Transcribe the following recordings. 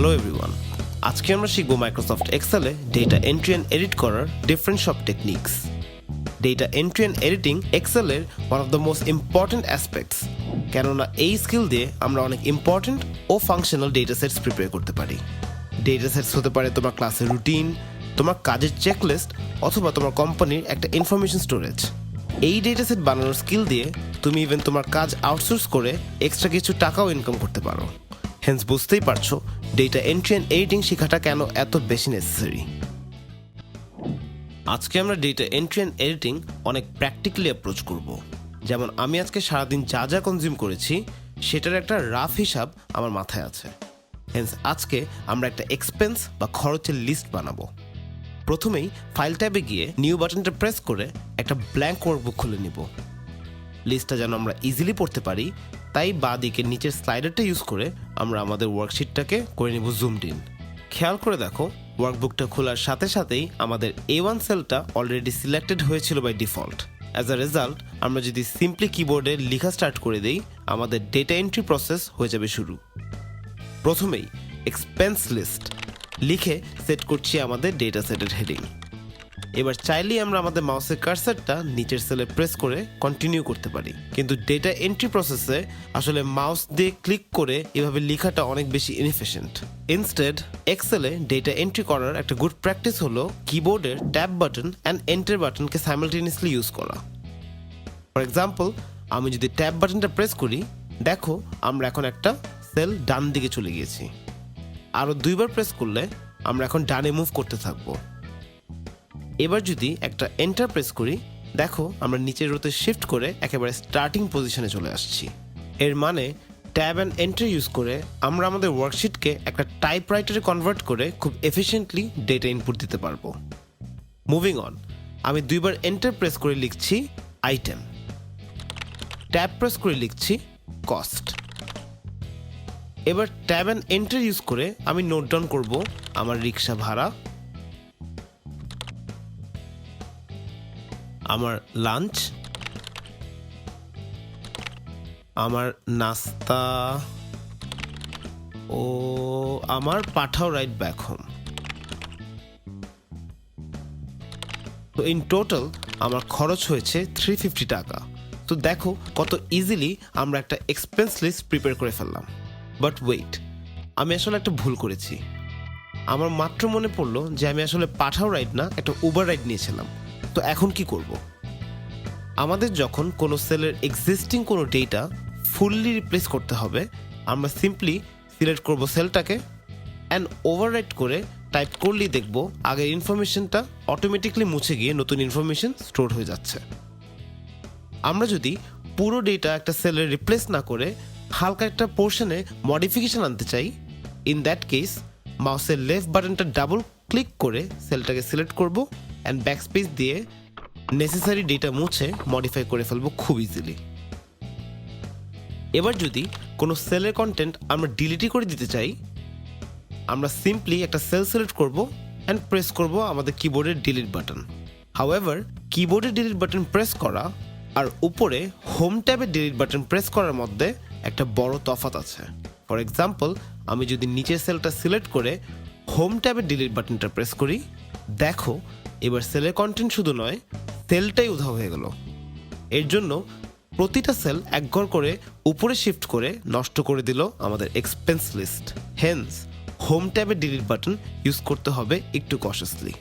Hello everyone আজকে আমরা শিখব মাইক্রোসফট এক্সেলে ডেটা এন্ট্রি অ্যান্ড এডিট করার ডিফারেন্ট সব techniques data entry and editing এক্সেলের one of the most important aspects কেননা এই স্কিল দিয়ে আমরা অনেক ইম্পর্ট্যান্ট ও ফাংশনাল ডেটা সেটস প্রিপেয়ার করতে পারি। ডেটা সেটস হতে পারে তোমার ক্লাসের রুটিন তোমার কাজের চেকলিস্ট অথবা তোমার কোম্পানির একটা ইনফরমেশন স্টোরেজ এই ডেটা সেট বানানোর স্কিল দিয়ে তুমি ইভেন তোমার কাজ আউটসোর্স করে এক্সট্রা কিছু টাকাও ইনকাম করতে পারো। হেন্স বুঝতেই পারছ ডেটা এন্ট্রি অ্যান্ড এডিটিং শেখাটা কেন এত বেশি নেসেসারি আজকে আমরা ডেটা এন্ট্রি অ্যান্ড এডিটিং অনেক প্র্যাকটিক্যালি অ্যাপ্রোচ করব। যেমন আমি আজকে সারাদিন যা যা কনজিউম করেছি, সেটার একটা রাফ হিসাব আমার মাথায় আছে। হেন্স আজকে আমরা একটা এক্সপেন্স বা খরচের লিস্ট বানাবো। প্রথমেই ফাইল ট্যাবে গিয়ে নিউ বাটনটা প্রেস করে একটা ব্ল্যাঙ্ক ওয়ার্কবুক খুলে নিব। লিস্টটা যেন আমরা ইজিলি পড়তে পারি তাই বা দিকে নিচের স্লাইডারটা ইউজ করে আমরা আমাদের ওয়ার্কশিটটাকে করে নিব জুমড ইন খেয়াল করে দেখো ওয়ার্কবুকটা খোলার সাথে সাথেই আমাদের এ ওয়ান সেলটা অলরেডি সিলেক্টেড হয়েছিল by default as a result আমরা যদি সিম্পলি কিবোর্ডে লেখা স্টার্ট করে দিই, আমাদের ডেটা এন্ট্রি প্রসেস হয়ে যাবে শুরু। প্রথমেই এক্সপেন্স লিস্ট লিখে সেট করছি আমাদের ডেটা সেটের হেডিং এবার চাইলেই আমরা আমাদের মাউসের কার্সারটা নিচের সেলে প্রেস করে কন্টিনিউ করতে পারি। কিন্তু ডেটা এন্ট্রি প্রসেসে আসলে মাউস দিয়ে ক্লিক করে এভাবে লেখাটা অনেক বেশি ইনএফিশিয়েন্ট ইনস্টেড এক্সেলে ডেটা এন্ট্রি করার একটা গুড প্র্যাকটিস হলো কিবোর্ডের ট্যাব বাটন অ্যান্ড এন্টার বাটনকে সাইমালটেনিয়াসলি ইউজ করা। ফর এক্সাম্পল আমি যদি ট্যাব বাটনটা প্রেস করি, দেখো আমরা এখন একটা সেল ডান দিকে চলে গিয়েছি। আরও দুইবার প্রেস করলে আমরা এখন ডানে মুভ করতে থাকব। এবার যদি একটা এন্টার প্রেস করি, দেখো আমরা নিচের রোতে শিফট করে একেবারে স্টার্টিং পজিশনে চলে আসছি। এর মানে ট্যাব অ্যান্ড এন্টার ইউজ করে আমরা আমাদের ওয়ার্কশিটকে একটা টাইপরাইটারে কনভার্ট করে খুব এফিশিয়েন্টলি ডেটা ইনপুট দিতে পারব। মুভিং অন আমি দুইবার এন্টার প্রেস করে লিখছি আইটেম ট্যাব প্রেস করে লিখছি কস্ট এবার ট্যাব অ্যান্ড এন্টার ইউজ করে আমি নোট ডাউন করব আমার রিক্সা ভাড়া। আমার লাঞ্চ আমার নাস্তা, ও আমার পাঠাও রাইট ব্যাক হোম তো ইন টোটাল আমার খরচ হয়েছে থ্রি ফিফটি টাকা। তো দেখো কত ইজিলি আমরা একটা এক্সপেন্স লিস্ট প্রিপেয়ার করে ফেললাম। বাট ওয়েট আমি আসলে একটা ভুল করেছি। আমার মাত্র মনে পড়ল যে আমি আসলে পাঠাও রাইড না, একটা উবার রাইড নিয়েছিলাম। তো এখন কি করব? আমাদের যখন কোনো সেলের এক্সিস্টিং কোনো ডেটা ফুললি রিপ্লেস করতে হবে, আমরা সিম্পলি সিলেক্ট করব সেলটাকে অ্যান্ড ওভাররাইট করে টাইপ করলেই দেখব আগের ইনফরমেশনটা অটোমেটিকলি মুছে গিয়ে নতুন ইনফরমেশন স্টোর হয়ে যাচ্ছে। আমরা যদি পুরো ডেটা একটা সেলের রিপ্লেস না করে হালকা একটা পোর্শনে মডিফিকেশন আনতে চাই ইন দ্যাট কেস মাউসের লেফট বাটনটা ডাবল ক্লিক করে সেলটাকে সিলেক্ট করব অ্যান্ড ব্যাকস্পেস দিয়ে নেসেসারি ডেটা মুছে মডিফাই করে ফেলব খুব ইজিলি এবার যদি কোনো সেলের কন্টেন্ট আমরা ডিলিটই করে দিতে চাই, আমরা সিম্পলি একটা সেল সিলেক্ট করব অ্যান্ড প্রেস করব আমাদের কিবোর্ডের ডিলিট বাটন হাউএভার কিবোর্ডের ডিলিট বাটন প্রেস করা আর উপরে হোম ট্যাবের ডিলিট বাটন প্রেস করার মধ্যে একটা বড় তফাৎ আছে। ফর এক্সাম্পল আমি যদি নিচের সেলটা সিলেক্ট করে হোম ট্যাবের ডিলিট বাটনটা প্রেস করি, দেখো এবার সেলের কন্টেন্ট শুধু নয় সেলটাই উধাও হয়ে গেল। এর জন্য প্রতিটা সেল একঘর করে উপরে শিফট করে নষ্ট করে দিল আমাদের এক্সপেন্স লিস্ট হেন্স হোম ট্যাবে ডিলিট বাটন ইউজ করতে হবে একটু কশাসলি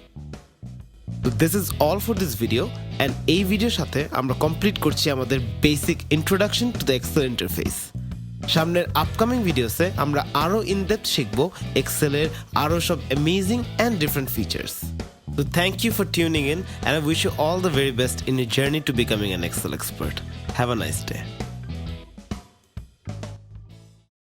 তো this is all for this video and এই ভিডিওর সাথে আমরা কমপ্লিট করছি আমাদের basic introduction to the Excel interface সামনের আপকামিং ভিডিওসে আমরা আরও ইনডেপথ শিখব এক্সেলের আরও সব amazing and different features So thank you for tuning in and I wish you all the very best in your journey to becoming an Excel expert. Have a nice day.